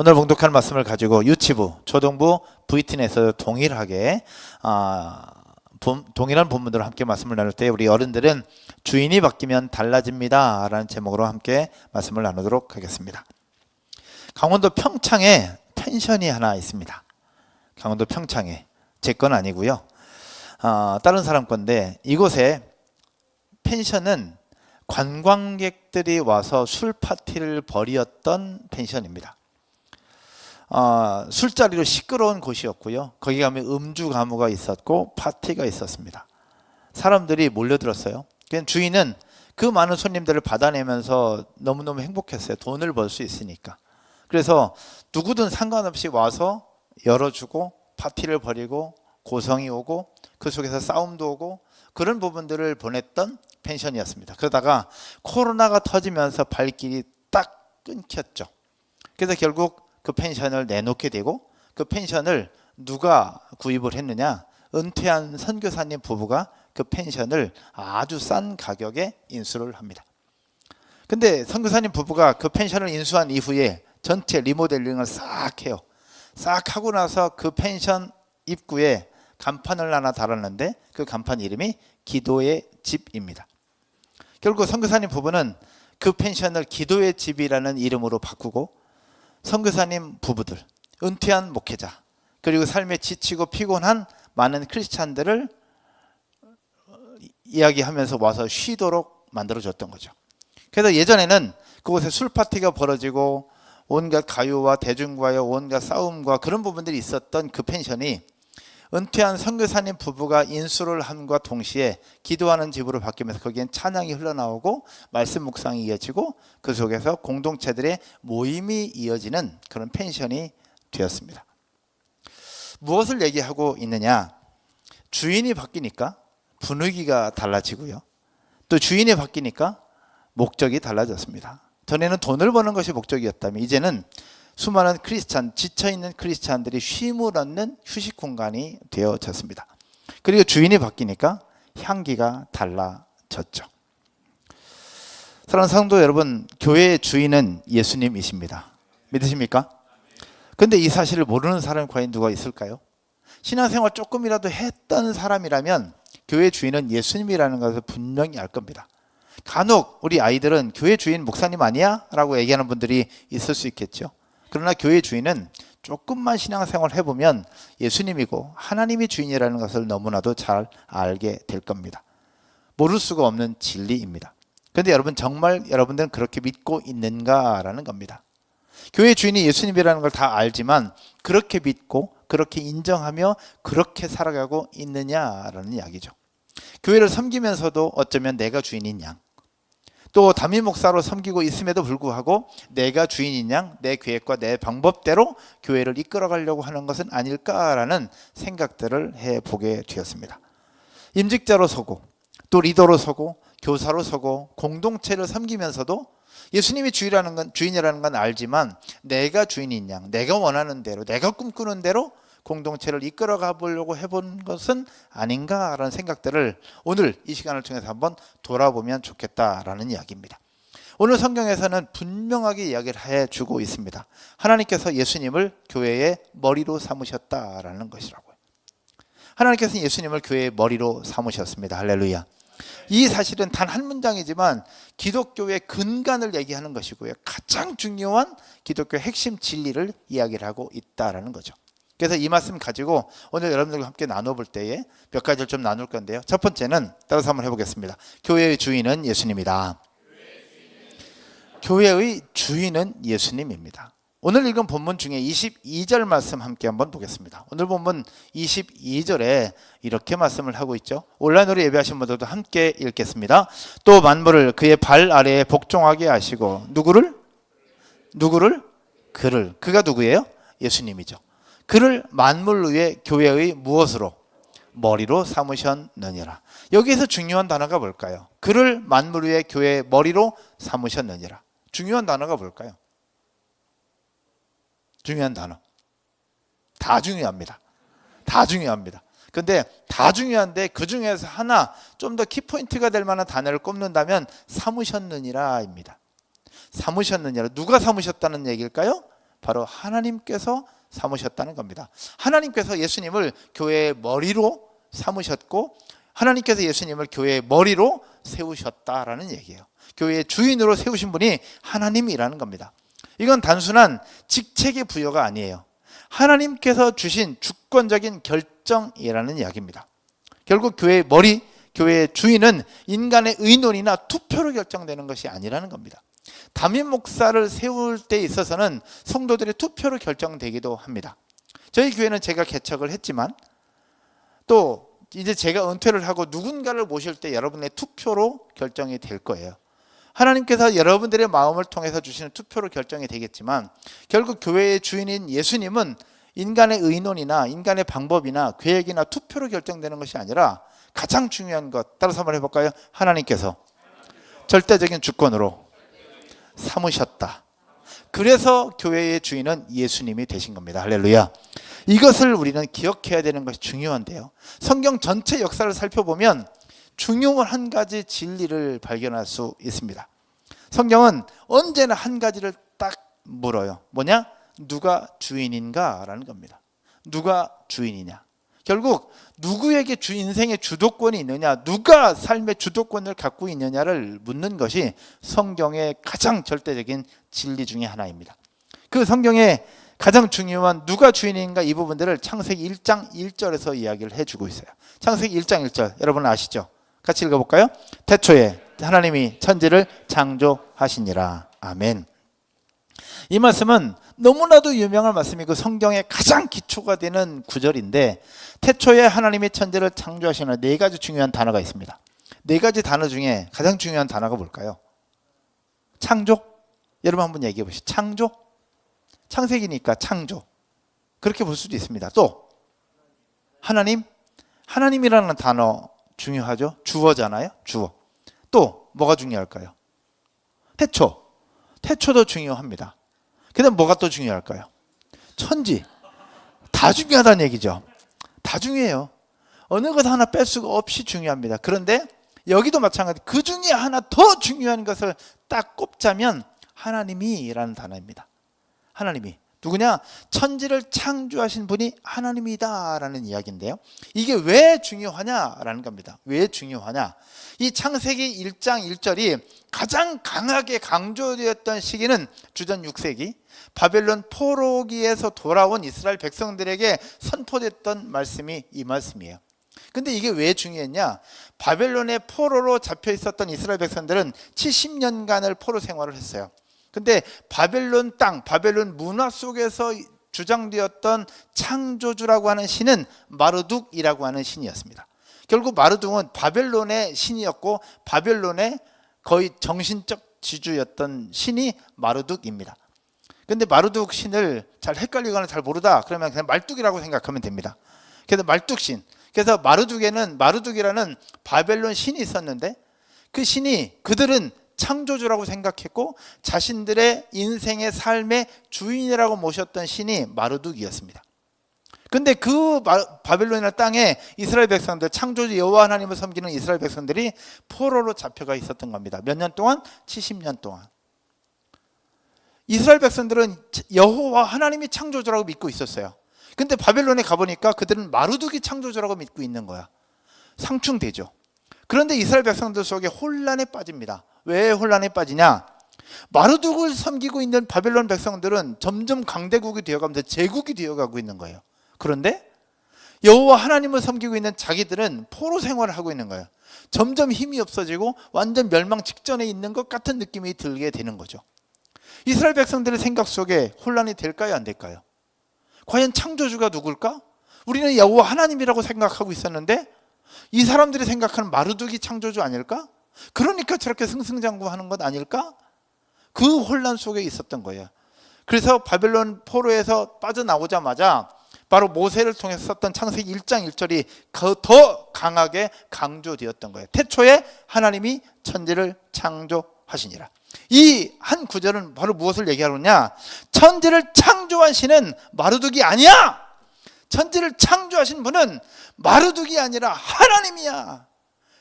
오늘 봉독할 말씀을 가지고 유치부, 초등부, VTN에서 동일하게 아, 본- 동일한 본문들로 함께 말씀을 나눌 때 우리 어른들은 주인이 바뀌면 달라집니다 라는 제목으로 함께 말씀을 나누도록 하겠습니다. 강원도 평창에 펜션이 하나 있습니다. 강원도 평창에 제 건 아니고요. 아, 다른 사람 건데 이곳에 펜션은 관광객들이 와서 술 파티를 벌이었던 펜션입니다. 어, 술자리로 시끄러운 곳이었고요. 거기 가면 음주 가무가 있었고 파티가 있었습니다. 사람들이 몰려들었어요. 그냥 주인은 그 많은 손님들을 받아내면서 너무너무 행복했어요. 돈을 벌 수 있으니까. 그래서 누구든 상관없이 와서 열어주고 파티를 벌이고 고성이 오고 그 속에서 싸움도 오고 그런 부분들을 보냈던 펜션이었습니다. 그러다가 코로나가 터지면서 발길이 딱 끊겼죠. 그래서 결국 그 펜션을 내놓게 되고 그 펜션을 누가 구입을 했느냐? 은퇴한 선교사님 부부가 그 펜션을 아주 싼 가격에 인수를 합니다. 근데 선교사님 부부가 그 펜션을 인수한 이후에 전체 리모델링을 싹 해요. 싹 하고 나서 그 펜션 입구에 간판을 하나 달았는데 그 간판 이름이 기도의 집입니다. 결국 선교사님 부부는 그 펜션을 기도의 집이라는 이름으로 바꾸고 선교사님 부부들, 은퇴한 목회자, 그리고 삶에 지치고 피곤한 많은 크리스찬들을 이야기하면서 와서 쉬도록 만들어줬던 거죠. 그래서 예전에는 그곳에 술 파티가 벌어지고 온갖 가요와 대중과의 온갖 싸움과 그런 부분들이 있었던 그 펜션이 은퇴한 선교사님 부부가 인수를 함과 동시에 기도하는 집으로 바뀌면서 거기엔 찬양이 흘러나오고 말씀 묵상이 이어지고 그 속에서 공동체들의 모임이 이어지는 그런 펜션이 되었습니다. 무엇을 얘기하고 있느냐? 주인이 바뀌니까 분위기가 달라지고요. 또 주인이 바뀌니까 목적이 달라졌습니다. 전에는 돈을 버는 것이 목적이었다면 이제는 수많은 크리스찬 지쳐 있는 크리스찬들이 쉼을 얻는 휴식 공간이 되어졌습니다. 그리고 주인이 바뀌니까 향기가 달라졌죠. 사랑하는 성도 여러분, 교회의 주인은 예수님이십니다. 믿으십니까? 근데 이 사실을 모르는 사람이 과연 누가 있을까요? 신앙생활 조금이라도 했던 사람이라면 교회 주인은 예수님이라는 것을 분명히 알 겁니다. 간혹 우리 아이들은 교회 주인 목사님 아니야? 라고 얘기하는 분들이 있을 수 있겠죠. 그러나 교회 주인은 조금만 신앙생활 해보면 예수님이고 하나님이 주인이라는 것을 너무나도 잘 알게 될 겁니다. 모를 수가 없는 진리입니다. 그런데 여러분 정말 여러분들은 그렇게 믿고 있는가라는 겁니다. 교회 주인이 예수님이라는 걸 다 알지만 그렇게 믿고 그렇게 인정하며 그렇게 살아가고 있느냐라는 이야기죠. 교회를 섬기면서도 어쩌면 내가 주인인 양. 또 담임 목사로 섬기고 있음에도 불구하고 내가 주인인 양, 내 계획과 내 방법대로 교회를 이끌어 가려고 하는 것은 아닐까라는 생각들을 해 보게 되었습니다. 임직자로 서고 또 리더로 서고 교사로 서고 공동체를 섬기면서도 예수님이 주인이라는 건 주인이라는 건 알지만 내가 주인인 양, 내가 원하는 대로, 내가 꿈꾸는 대로 공동체를 이끌어 가 보려고 해본 것은 아닌가라는 생각들을 오늘 이 시간을 통해서 한번 돌아보면 좋겠다라는 이야기입니다. 오늘 성경에서는 분명하게 이야기를 해주고 있습니다. 하나님께서 예수님을 교회의 머리로 삼으셨다라는 것이라고요. 하나님께서 예수님을 교회의 머리로 삼으셨습니다. 할렐루야. 이 사실은 단 한 문장이지만 기독교의 근간을 얘기하는 것이고요. 가장 중요한 기독교의 핵심 진리를 이야기를 하고 있다라는 거죠. 그래서 이 말씀 가지고 오늘 여러분들과 함께 나눠볼 때에 몇 가지를 좀 나눌 건데요. 첫 번째는 따라서 한번 해보겠습니다. 교회의 주인은 예수님이다. 교회의 주인은 예수님입니다. 오늘 읽은 본문 중에 22절 말씀 함께 한번 보겠습니다. 오늘 본문 22절에 이렇게 말씀을 하고 있죠. 온라인으로 예배하신 분들도 함께 읽겠습니다. 또 만물을 그의 발 아래에 복종하게 하시고 누구를 누구를 그를 그가 누구예요? 예수님이죠. 그를 만물 위에 교회의 무엇으로 머리로 삼으셨느니라. 여기에서 중요한 단어가 뭘까요? 그를 만물 위에 교회의 머리로 삼으셨느니라. 중요한 단어가 뭘까요? 중요한 단어. 다 중요합니다. 다 중요합니다. 근데 다 중요한데 그 중에서 하나 좀 더 키포인트가 될 만한 단어를 꼽는다면 삼으셨느니라입니다. 삼으셨느니라. 누가 삼으셨다는 얘기일까요? 바로 하나님께서 삼으셨다는 겁니다. 하나님께서 예수님을 교회의 머리로 삼으셨고 하나님께서 예수님을 교회의 머리로 세우셨다라는 얘기예요. 교회의 주인으로 세우신 분이 하나님이라는 겁니다. 이건 단순한 직책의 부여가 아니에요. 하나님께서 주신 주권적인 결정이라는 이야기입니다. 결국 교회의 머리, 교회의 주인은 인간의 의논이나 투표로 결정되는 것이 아니라는 겁니다. 담임 목사를 세울 때 있어서는 성도들의 투표로 결정되기도 합니다. 저희 교회는 제가 개척을 했지만 또 이제 제가 은퇴를 하고 누군가를 모실 때 여러분의 투표로 결정이 될 거예요. 하나님께서 여러분들의 마음을 통해서 주시는 투표로 결정이 되겠지만 결국 교회의 주인인 예수님은 인간의 의논이나 인간의 방법이나 계획이나 투표로 결정되는 것이 아니라 가장 중요한 것 따라서 한번 해볼까요? 하나님께서 절대적인 주권으로 삼으셨다. 그래서 교회의 주인은 예수님이 되신 겁니다. 할렐루야. 이것을 우리는 기억해야 되는 것이 중요한데요. 성경 전체 역사를 살펴보면 중요한 한 가지 진리를 발견할 수 있습니다. 성경은 언제나 한 가지를 딱 물어요. 뭐냐? 누가 주인인가 라는 겁니다. 누가 주인이냐? 결국 누구에게 주 인생의 주도권이 있느냐, 누가 삶의 주도권을 갖고 있느냐를 묻는 것이 성경의 가장 절대적인 진리 중의 하나입니다. 그 성경의 가장 중요한 누가 주인인가 이 부분들을 창세기 1장 1절에서 이야기를 해주고 있어요. 창세기 1장 1절 여러분 아시죠? 같이 읽어볼까요? 태초에 하나님이 천지를 창조하시니라. 아멘. 이 말씀은 너무나도 유명한 말씀이고 성경의 가장 기초가 되는 구절인데 태초에 하나님이 천지를 창조하시는 네 가지 중요한 단어가 있습니다. 네 가지 단어 중에 가장 중요한 단어가 뭘까요? 창조? 여러분 한번 얘기해 보시죠. 창조? 창세기니까 창조. 그렇게 볼 수도 있습니다. 또 하나님? 하나님이라는 단어 중요하죠. 주어잖아요. 주어. 또 뭐가 중요할까요? 태초. 태초도 중요합니다. 그다음 뭐가 또 중요할까요? 천지. 다 중요하다는 얘기죠. 다 중요해요. 어느 것 하나 뺄 수가 없이 중요합니다. 그런데 여기도 마찬가지. 그 중에 하나 더 중요한 것을 딱 꼽자면 하나님이라는 단어입니다. 하나님이 누구냐? 천지를 창조하신 분이 하나님이다라는 이야기인데요. 이게 왜 중요하냐라는 겁니다. 왜 중요하냐? 이 창세기 1장 1절이 가장 강하게 강조되었던 시기는 주전 6세기 바벨론 포로기에서 돌아온 이스라엘 백성들에게 선포됐던 말씀이 이 말씀이에요. 근데 이게 왜 중요했냐? 바벨론의 포로로 잡혀 있었던 이스라엘 백성들은 70년간을 포로 생활을 했어요. 근데 바벨론 땅, 바벨론 문화 속에서 주장되었던 창조주라고 하는 신은 마르둑이라고 하는 신이었습니다. 결국 마르둑은 바벨론의 신이었고 바벨론의 거의 정신적 지주였던 신이 마르둑입니다. 근데 마르둑 신을 잘 헷갈리거나 잘 모르다 그러면 그냥 말뚝이라고 생각하면 됩니다. 그래서 말뚝신. 그래서 마르둑에는 마르둑이라는 바벨론 신이 있었는데 그 신이 그들은 창조주라고 생각했고 자신들의 인생의 삶의 주인이라고 모셨던 신이 마르둑이었습니다. 근데 그 바벨론이나 땅에 이스라엘 백성들 창조주 여호와 하나님을 섬기는 이스라엘 백성들이 포로로 잡혀가 있었던 겁니다. 몇 년 동안? 70년 동안. 이스라엘 백성들은 여호와 하나님이 창조주라고 믿고 있었어요. 근데 바벨론에 가보니까 그들은 마르둑이 창조주라고 믿고 있는 거야. 상충되죠. 그런데 이스라엘 백성들 속에 혼란에 빠집니다. 왜 혼란에 빠지냐? 마르둑을 섬기고 있는 바벨론 백성들은 점점 강대국이 되어가면서 제국이 되어가고 있는 거예요. 그런데 여호와 하나님을 섬기고 있는 자기들은 포로 생활을 하고 있는 거예요. 점점 힘이 없어지고 완전 멸망 직전에 있는 것 같은 느낌이 들게 되는 거죠. 이스라엘 백성들의 생각 속에 혼란이 될까요, 안 될까요? 과연 창조주가 누굴까? 우리는 여호와 하나님이라고 생각하고 있었는데 이 사람들이 생각하는 마르둑이 창조주 아닐까? 그러니까 저렇게 승승장구하는 것 아닐까? 그 혼란 속에 있었던 거예요. 그래서 바벨론 포로에서 빠져나오자마자 바로 모세를 통해서 썼던 창세기 1장 1절이 더 강하게 강조되었던 거예요. 태초에 하나님이 천지를 창조하시니라. 이 한 구절은 바로 무엇을 얘기하느냐? 천지를 창조한 신은 마르둑이 아니야. 천지를 창조하신 분은 마르둑이 아니라 하나님이야.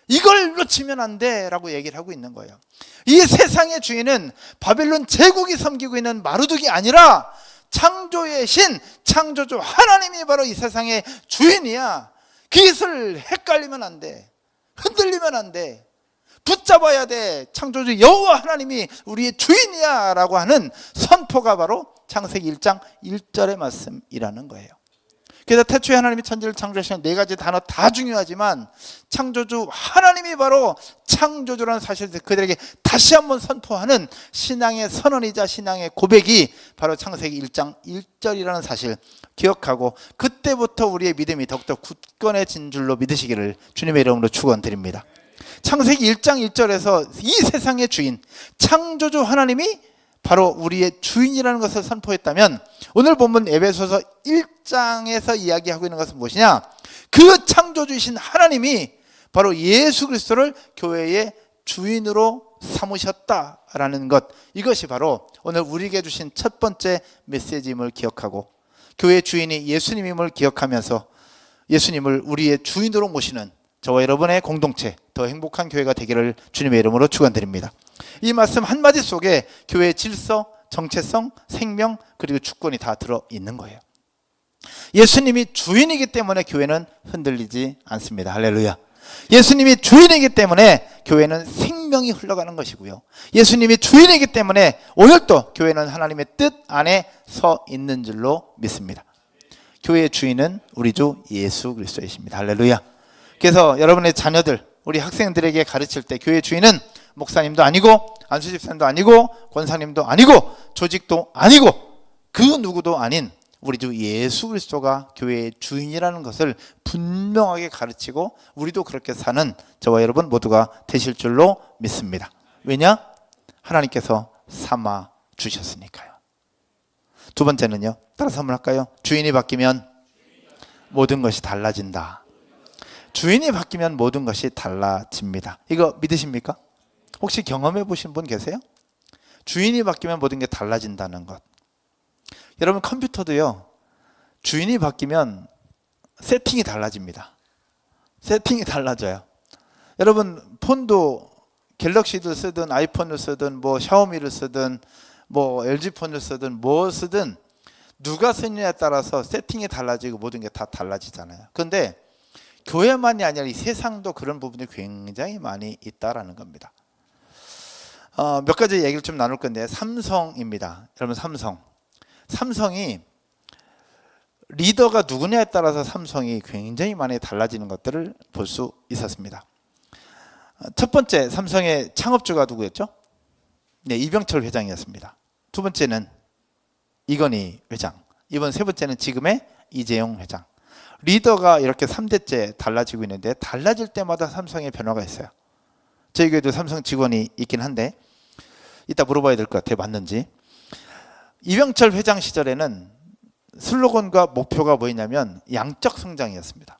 이걸 놓치면 안 돼 라고 얘기를 하고 있는 거예요. 이 세상의 주인은 바벨론 제국이 섬기고 있는 마르둑이 아니라 창조의 신, 창조주 하나님이 바로 이 세상의 주인이야. 그것을 헷갈리면 안 돼. 흔들리면 안 돼. 붙잡아야 돼. 창조주 여호와 하나님이 우리의 주인이야라고 하는 선포가 바로 창세기 1장 1절의 말씀이라는 거예요. 그래서 태초에 하나님이 천지를 창조하신 네 가지 단어 다 중요하지만 창조주 하나님이 바로 창조주라는 사실을 그들에게 다시 한번 선포하는 신앙의 선언이자 신앙의 고백이 바로 창세기 1장 1절이라는 사실 기억하고 그때부터 우리의 믿음이 더욱더 굳건해진 줄로 믿으시기를 주님의 이름으로 축원드립니다. 창세기 1장 1절에서 이 세상의 주인 창조주 하나님이 바로 우리의 주인이라는 것을 선포했다면 오늘 본문 에베소서 1장에서 이야기하고 있는 것은 무엇이냐? 그 창조주이신 하나님이 바로 예수 그리스도를 교회의 주인으로 삼으셨다라는 것 이것이 바로 오늘 우리에게 주신 첫 번째 메시지임을 기억하고 교회 주인이 예수님임을 기억하면서 예수님을 우리의 주인으로 모시는 저와 여러분의 공동체 더 행복한 교회가 되기를 주님의 이름으로 축원드립니다. 이 말씀 한 마디 속에 교회의 질서, 정체성, 생명 그리고 주권이 다 들어 있는 거예요. 예수님이 주인이기 때문에 교회는 흔들리지 않습니다. 할렐루야. 예수님이 주인이기 때문에 교회는 생명이 흘러가는 것이고요. 예수님이 주인이기 때문에 오늘도 교회는 하나님의 뜻 안에 서 있는 줄로 믿습니다. 교회의 주인은 우리 주 예수 그리스도이십니다. 할렐루야. 그래서 여러분의 자녀들, 우리 학생들에게 가르칠 때 교회 주인은 목사님도 아니고 안수 집사님도 아니고 권사님도 아니고 조직도 아니고 그 누구도 아닌 우리 주 예수 그리스도가 교회의 주인이라는 것을 분명하게 가르치고 우리도 그렇게 사는 저와 여러분 모두가 되실 줄로 믿습니다. 왜냐? 하나님께서 삼아 주셨으니까요. 두 번째는요. 따라서 한번 할까요? 주인이 바뀌면 모든 것이 달라진다. 주인이 바뀌면 모든 것이 달라집니다. 이거 믿으십니까? 혹시 경험해 보신 분 계세요? 주인이 바뀌면 모든 게 달라진다는 것. 여러분 컴퓨터도요. 주인이 바뀌면 세팅이 달라집니다. 세팅이 달라져요. 여러분 폰도 갤럭시를 쓰든 아이폰을 쓰든 뭐 샤오미를 쓰든 뭐 LG 폰을 쓰든 뭐 쓰든 누가 쓰느냐에 따라서 세팅이 달라지고 모든 게 다 달라지잖아요. 그런데 교회만이 아니라 이 세상도 그런 부분이 굉장히 많이 있다라는 겁니다. 어, 몇 가지 얘기를 좀 나눌 건데 삼성입니다. 여러분 삼성. 삼성이 리더가 누구냐에 따라서 삼성이 굉장히 많이 달라지는 것들을 볼 수 있었습니다. 어, 첫 번째 삼성의 창업주가 누구였죠? 네, 이병철 회장이었습니다. 두 번째는 이건희 회장. 이번 세 번째는 지금의 이재용 회장. 리더가 이렇게 3대째 달라지고 있는데 달라질 때마다 삼성의 변화가 있어요. 저희 교회도 삼성 직원이 있긴 한데 이따 물어봐야 될 것 같아요. 맞는지. 이병철 회장 시절에는 슬로건과 목표가 뭐였냐면 양적 성장이었습니다.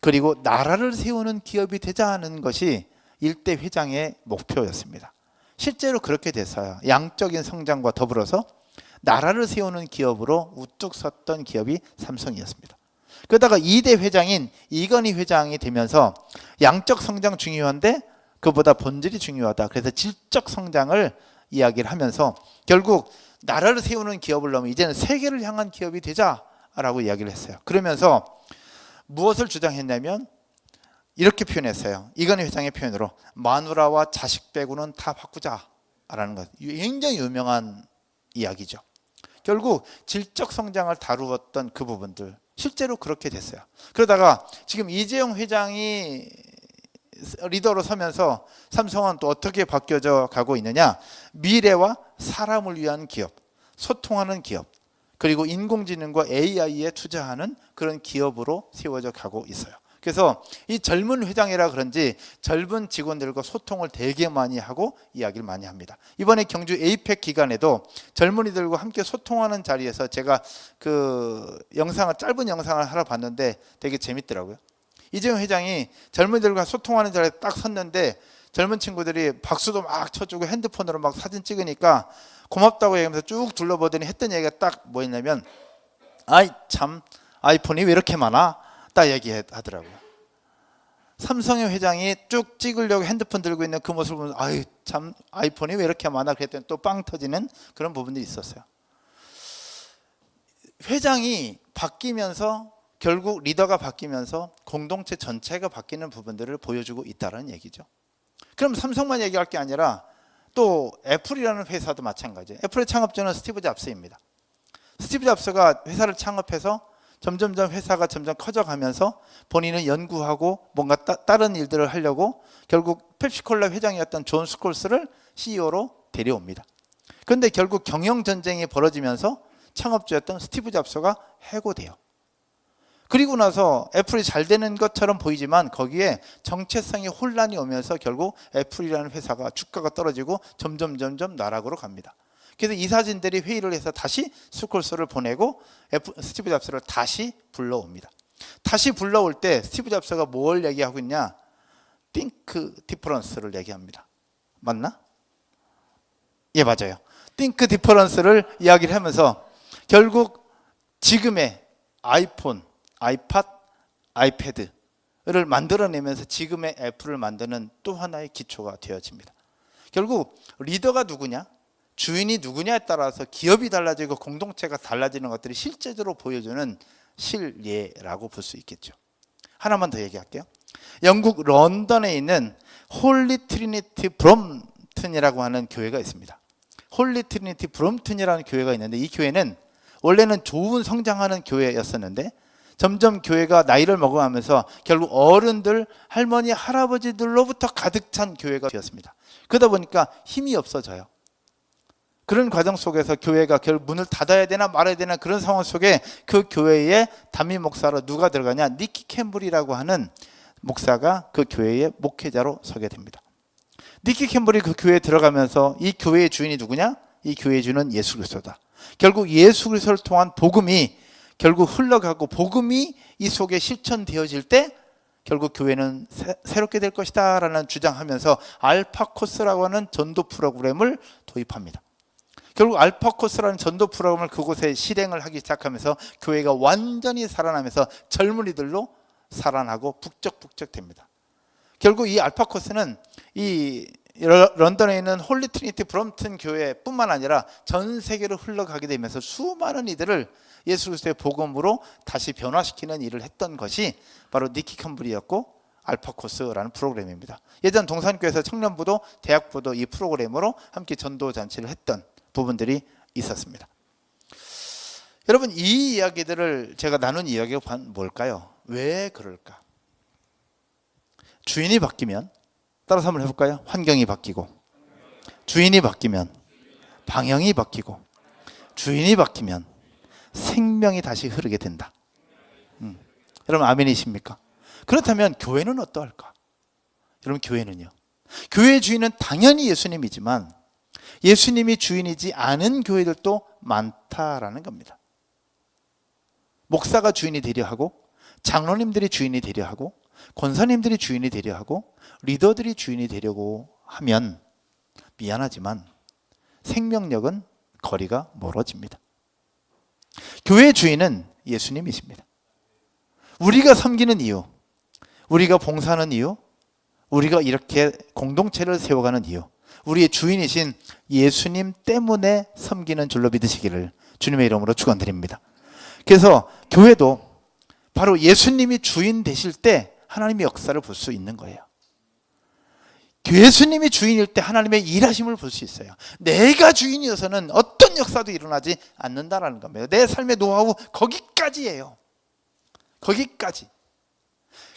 그리고 나라를 세우는 기업이 되자 하는 것이 일대 회장의 목표였습니다. 실제로 그렇게 됐어요. 양적인 성장과 더불어서 나라를 세우는 기업으로 우뚝 섰던 기업이 삼성이었습니다. 그러다가 2대 회장인 이건희 회장이 되면서 양적 성장 중요한데 그보다 본질이 중요하다. 그래서 질적 성장을 이야기를 하면서 결국 나라를 세우는 기업을 넘어 이제는 세계를 향한 기업이 되자라고 이야기를 했어요. 그러면서 무엇을 주장했냐면 이렇게 표현했어요. 이건희 회장의 표현으로 마누라와 자식 빼고는 다 바꾸자라는 것. 굉장히 유명한 이야기죠. 결국 질적 성장을 다루었던 그 부분들 실제로 그렇게 됐어요. 그러다가 지금 이재용 회장이 리더로 서면서 삼성은 또 어떻게 바뀌어져 가고 있느냐? 미래와 사람을 위한 기업, 소통하는 기업, 그리고 인공지능과 AI에 투자하는 그런 기업으로 세워져 가고 있어요. 그래서 이 젊은 회장이라 그런지 젊은 직원들과 소통을 되게 많이 하고 이야기를 많이 합니다. 이번에 경주 에이펙 기간에도 젊은이들과 함께 소통하는 자리에서 제가 그 영상을 짧은 영상을 하러 봤는데 되게 재밌더라고요. 이재용 회장이 젊은이들과 소통하는 자리에 딱 섰는데 젊은 친구들이 박수도 막 쳐주고 핸드폰으로 막 사진 찍으니까 고맙다고 얘기하면서 쭉 둘러보더니 했던 얘기가 딱 뭐였냐면 아이 참 아이폰이 왜 이렇게 많아? 딱 얘기하더라고요. 삼성의 회장이 쭉 찍으려고 핸드폰 들고 있는 그 모습을 보면 아이 참 아이폰이 왜 이렇게 많아 그랬더니 또 빵 터지는 그런 부분들이 있었어요. 회장이 바뀌면서 결국 리더가 바뀌면서 공동체 전체가 바뀌는 부분들을 보여주고 있다는 얘기죠. 그럼 삼성만 얘기할 게 아니라 또 애플이라는 회사도 마찬가지예요. 애플의 창업자는 스티브 잡스입니다. 스티브 잡스가 회사를 창업해서 점점점 회사가 점점 커져가면서 본인은 연구하고 뭔가 따, 른 일들을 하려고 결국 펩시콜라 회장이었던 존 스콜스를 CEO로 데려옵니다. 그런데 결국 경영 전쟁이 벌어지면서 창업주였던 스티브 잡스가 해고돼요. 그리고 나서 애플이 잘 되는 것처럼 보이지만 거기에 정체성의 혼란이 오면서 결국 애플이라는 회사가 주가가 떨어지고 점점 점점 나락으로 갑니다. 그래서 이 사진들이 회의를 해서 다시 스콜스를 보내고 스티브 잡스를 다시 불러옵니다. 다시 불러올 때 스티브 잡스가 뭘 얘기하고 있냐? 띵크 디퍼런스를 얘기합니다. 맞나? 예, 맞아요. 띵크 디퍼런스를 이야기를 하면서 결국 지금의 아이폰, 아이팟, 아이패드를 만들어내면서 지금의 애플을 만드는 또 하나의 기초가 되어집니다. 결국 리더가 누구냐? 주인이 누구냐에 따라서 기업이 달라지고 공동체가 달라지는 것들이 실제적으로 보여주는 실예라고 볼 수 있겠죠. 하나만 더 얘기할게요. 영국 런던에 있는 홀리 트리니티 브롬튼이라고 하는 교회가 있습니다. 홀리 트리니티 브롬튼이라는 교회가 있는데 이 교회는 원래는 좋은 성장하는 교회였었는데 점점 교회가 나이를 먹어가면서 결국 어른들, 할머니, 할아버지들로부터 가득 찬 교회가 되었습니다. 그러다 보니까 힘이 없어져요. 그런 과정 속에서 교회가 결국 문을 닫아야 되나 말아야 되나 그런 상황 속에 그 교회에 담임 목사로 누가 들어가냐? 니키 캠블이라고 하는 목사가 그 교회의 목회자로 서게 됩니다. 니키 캠블이 그 교회에 들어가면서 이 교회의 주인이 누구냐? 이 교회의 주인은 예수 그리스도다. 결국 예수 그리스도를 통한 복음이 결국 흘러가고 복음이 이 속에 실천되어질 때 결국 교회는 새, 롭게될 것이다라는 주장하면서 알파코스라고 하는 전도 프로그램을 도입합니다. 결국 알파코스라는 전도 프로그램을 그곳에 실행을 하기 시작하면서 교회가 완전히 살아나면서 젊은이들로 살아나고 북적북적 됩니다. 결국 이 알파코스는 이 런던에 있는 홀리 트리니티 브럼튼 교회뿐만 아니라 전 세계로 흘러가게 되면서 수많은 이들을 예수 그리스도의 복음으로 다시 변화시키는 일을 했던 것이 바로 니키 컴블이었고 알파코스라는 프로그램입니다. 예전 동산교에서 청년부도 대학부도 이 프로그램으로 함께 전도 잔치를 했던 부분들이 있었습니다. 여러분 이 이야기들을 제가 나눈 이야기가 뭘까요? 왜 그럴까? 주인이 바뀌면 따라서 한번 해볼까요? 환경이 바뀌고 주인이 바뀌면 방향이 바뀌고 주인이 바뀌면 생명이 다시 흐르게 된다. 음. 여러분 아멘이십니까? 그렇다면 교회는 어떠할까? 여러분 교회는요. 교회 주인은 당연히 예수님이지만 예수님이 주인이지 않은 교회들도 많다라는 겁니다. 목사가 주인이 되려 하고 장로님들이 주인이 되려 하고 권사님들이 주인이 되려 하고 리더들이 주인이 되려고 하면 미안하지만 생명력은 거리가 멀어집니다. 교회 주인은 예수님이십니다. 우리가 섬기는 이유, 우리가 봉사하는 이유, 우리가 이렇게 공동체를 세워가는 이유, 우리의 주인이신 예수님 때문에 섬기는 줄로 믿으시기를 주님의 이름으로 축원드립니다. 그래서 교회도 바로 예수님이 주인 되실 때 하나님의 역사를 볼 수 있는 거예요. 예수님이 주인일 때 하나님의 일하심을 볼 수 있어요. 내가 주인이어서는 어떤 역사도 일어나지 않는다라는 겁니다. 내 삶의 노하우 거기까지예요. 거기까지.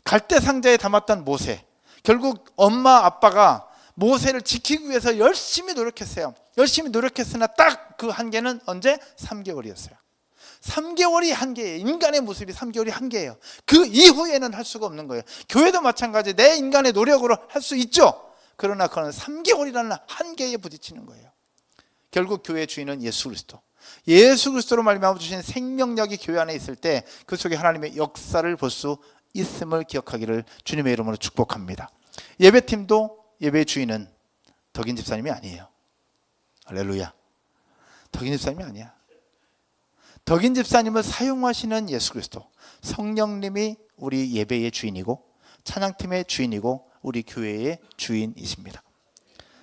갈대 상자에 담았던 모세. 결국 엄마 아빠가 모세를 지키기 위해서 열심히 노력했어요. 열심히 노력했으나 딱 그 한계는 언제? 3개월이었어요. 3개월이 한계예요. 인간의 모습이 3개월이 한계예요. 그 이후에는 할 수가 없는 거예요. 교회도 마찬가지 내 인간의 노력으로 할 수 있죠. 그러나 그는 3개월이라는 한계에 부딪히는 거예요. 결국 교회의 주인은 예수 그리스도. 예수 그리스도로 말미암아 주신 생명력이 교회 안에 있을 때 그 속에 하나님의 역사를 볼 수 있음을 기억하기를 주님의 이름으로 축복합니다. 예배팀도 예배의 주인은 덕인 집사님이 아니에요. 할렐루야. 덕인 집사님이 아니야. 덕인 집사님을 사용하시는 예수 그리스도. 성령님이 우리 예배의 주인이고 찬양팀의 주인이고 우리 교회의 주인이십니다.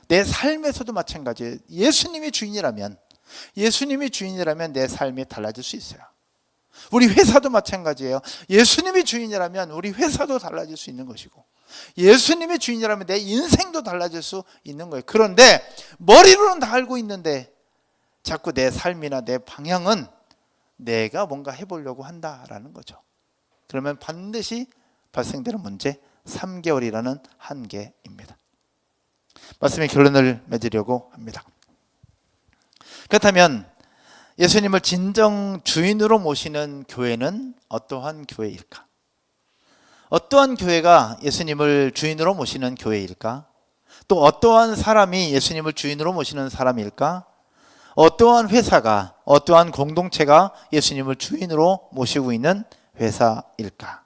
내 삶에서도 마찬가지예요. 예수님이 주인이라면 예수님이 주인이라면 내 삶이 달라질 수 있어요. 우리 회사도 마찬가지예요. 예수님이 주인이라면 우리 회사도 달라질 수 있는 것이고 예수님이 주인이라면 내 인생도 달라질 수 있는 거예요. 그런데 머리로는 다 알고 있는데 자꾸 내 삶이나 내 방향은 내가 뭔가 해보려고 한다라는 거죠. 그러면 반드시 발생되는 문제 3개월이라는 한계입니다. 말씀의 결론을 맺으려고 합니다. 그렇다면 예수님을 진정 주인으로 모시는 교회는 어떠한 교회일까? 어떠한 교회가 예수님을 주인으로 모시는 교회일까? 또 어떠한 사람이 예수님을 주인으로 모시는 사람일까? 어떠한 회사가, 어떠한 공동체가 예수님을 주인으로 모시고 있는 회사일까?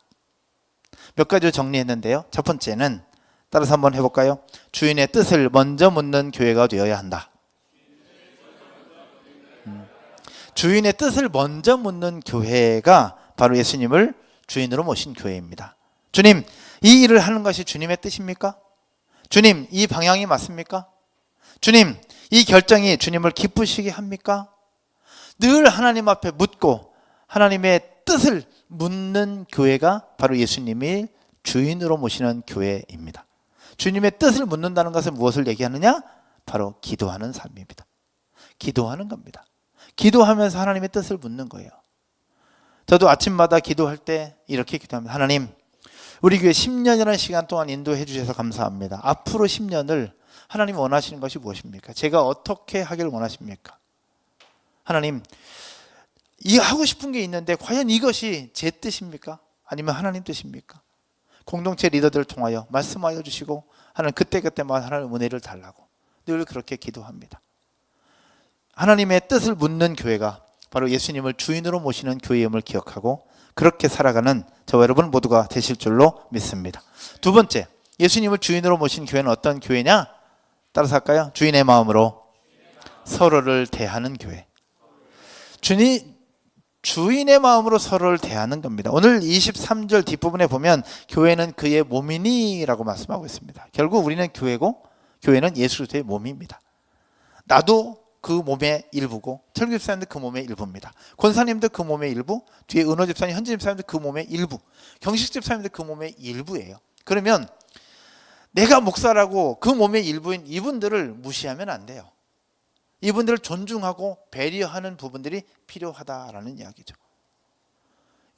몇 가지 정리했는데요. 첫 번째는 따라서 한번 해볼까요? 주인의 뜻을 먼저 묻는 교회가 되어야 한다. 주인의 뜻을 먼저 묻는 교회가 바로 예수님을 주인으로 모신 교회입니다. 주님, 이 일을 하는 것이 주님의 뜻입니까? 주님, 이 방향이 맞습니까? 주님, 이 결정이 주님을 기쁘시게 합니까? 늘 하나님 앞에 묻고 하나님의 뜻을 묻는 교회가 바로 예수님이 주인으로 모시는 교회입니다. 주님의 뜻을 묻는다는 것은 무엇을 얘기하느냐? 바로 기도하는 삶입니다. 기도하는 겁니다. 기도하면서 하나님의 뜻을 묻는 거예요. 저도 아침마다 기도할 때 이렇게 기도합니다. 하나님, 우리 교회 10년이라는 시간 동안 인도해 주셔서 감사합니다. 앞으로 10년을 하나님 원하시는 것이 무엇입니까? 제가 어떻게 하길 원하십니까? 하나님, 이 하고 싶은 게 있는데 과연 이것이 제 뜻입니까? 아니면 하나님 뜻입니까? 공동체 리더들을 통하여 말씀하여 주시고 하나님 그때그때마다 하나님 은혜를 달라고 늘 그렇게 기도합니다. 하나님의 뜻을 묻는 교회가 바로 예수님을 주인으로 모시는 교회임을 기억하고 그렇게 살아가는 저와 여러분 모두가 되실 줄로 믿습니다. 두 번째, 예수님을 주인으로 모신 교회는 어떤 교회냐? 따라서 할까요? 주인의 마음으로 서로를 대하는 교회. 주님 주인의 마음으로 서로를 대하는 겁니다. 오늘 23절 뒷부분에 보면 교회는 그의 몸이니라고 말씀하고 있습니다. 결국 우리는 교회고 교회는 예수 그리스도의 몸입니다. 나도 그 몸의 일부고 철교 집사님도 그 몸의 일부입니다. 권사님도 그 몸의 일부, 뒤에 은호 집사님, 현진 집사님도 그 몸의 일부, 경식 집사님도 그 몸의 일부예요. 그러면 내가 목사라고 그 몸의 일부인 이분들을 무시하면 안 돼요. 이분들을 존중하고 배려하는 부분들이 필요하다라는 이야기죠.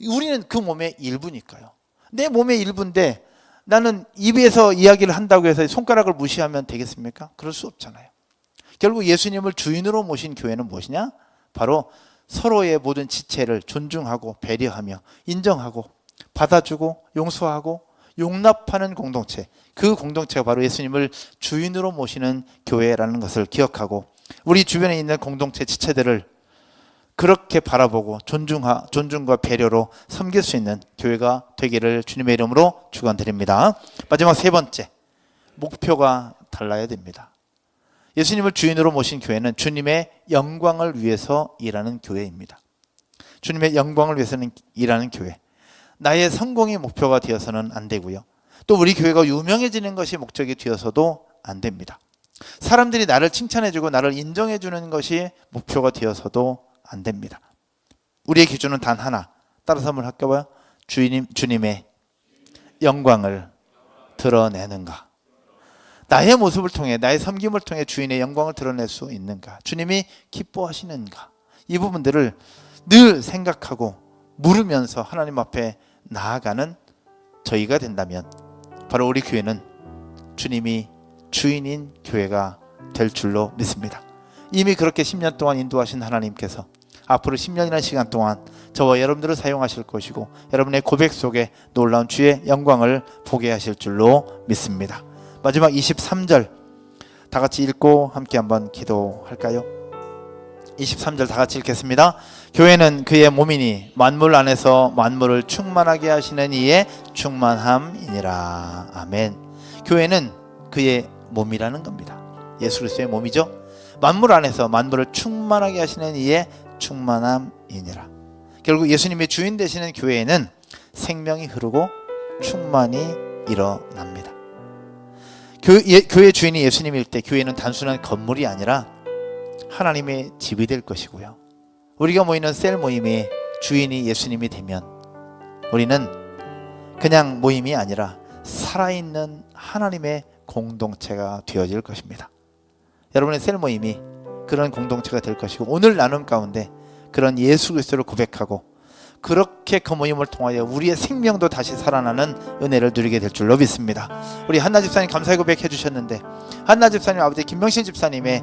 우리는 그 몸의 일부니까요. 내 몸의 일부인데 나는 입에서 이야기를 한다고 해서 손가락을 무시하면 되겠습니까? 그럴 수 없잖아요. 결국 예수님을 주인으로 모신 교회는 무엇이냐? 바로 서로의 모든 지체를 존중하고 배려하며 인정하고 받아주고 용서하고 용납하는 공동체. 그 공동체가 바로 예수님을 주인으로 모시는 교회라는 것을 기억하고 우리 주변에 있는 공동체 지체들을 그렇게 바라보고 존중하, 존중과 배려로 섬길 수 있는 교회가 되기를 주님의 이름으로 축원드립니다. 마지막 세 번째 목표가 달라야 됩니다. 예수님을 주인으로 모신 교회는 주님의 영광을 위해서 일하는 교회입니다. 주님의 영광을 위해서는 일하는 교회. 나의 성공이 목표가 되어서는 안 되고요. 또 우리 교회가 유명해지는 것이 목적이 되어서도 안 됩니다. 사람들이 나를 칭찬해주고 나를 인정해주는 것이 목표가 되어서도 안 됩니다. 우리의 기준은 단 하나. 따라서 한번 할까봐요. 주님, 주님의 영광을 드러내는가. 나의 모습을 통해, 나의 섬김을 통해 주인의 영광을 드러낼 수 있는가. 주님이 기뻐하시는가. 이 부분들을 늘 생각하고 물으면서 하나님 앞에 나아가는 저희가 된다면 바로 우리 교회는 주님이 주인인 교회가 될 줄로 믿습니다. 이미 그렇게 10년 동안 인도하신 하나님께서 앞으로 10년이라는 시간 동안 저와 여러분들을 사용하실 것이고 여러분의 고백 속에 놀라운 주의 영광을 보게 하실 줄로 믿습니다. 마지막 23절 다 같이 읽고 함께 한번 기도할까요? 23절 다 같이 읽겠습니다. 교회는 그의 몸이니 만물 안에서 만물을 충만하게 하시는 이의 충만함이니라. 아멘. 교회는 그의 몸이라는 겁니다. 예수 그리스도의 몸이죠. 만물 안에서 만물을 충만하게 하시는 이의 충만함이니라. 결국 예수님의 주인 되시는 교회에는 생명이 흐르고 충만이 일어납니다. 교, 예, 교회 주인이 예수님일 때 교회는 단순한 건물이 아니라 하나님의 집이 될 것이고요. 우리가 모이는 셀 모임의 주인이 예수님이 되면 우리는 그냥 모임이 아니라 살아있는 하나님의 공동체가 되어질 것입니다. 여러분의 셀 모임이 그런 공동체가 될 것이고 오늘 나눔 가운데 그런 예수 그리스도를 고백하고 그렇게 그 모임을 통하여 우리의 생명도 다시 살아나는 은혜를 누리게 될 줄로 믿습니다. 우리 한나 집사님 감사의 고백해 주셨는데 한나 집사님 아버지 김명신 집사님의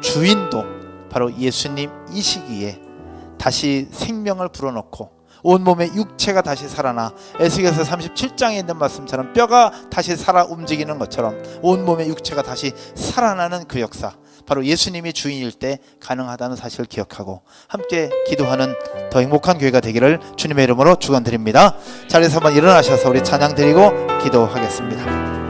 주인도 바로 예수님 이 시기에 다시 생명을 불어넣고 온몸의 육체가 다시 살아나 에스겔서 37장에 있는 말씀처럼 뼈가 다시 살아 움직이는 것처럼 온몸의 육체가 다시 살아나는 그 역사 바로 예수님이 주인일 때 가능하다는 사실을 기억하고 함께 기도하는 더 행복한 교회가 되기를 주님의 이름으로 축원드립니다. 자리에서 한번 일어나셔서 우리 찬양 드리고 기도하겠습니다.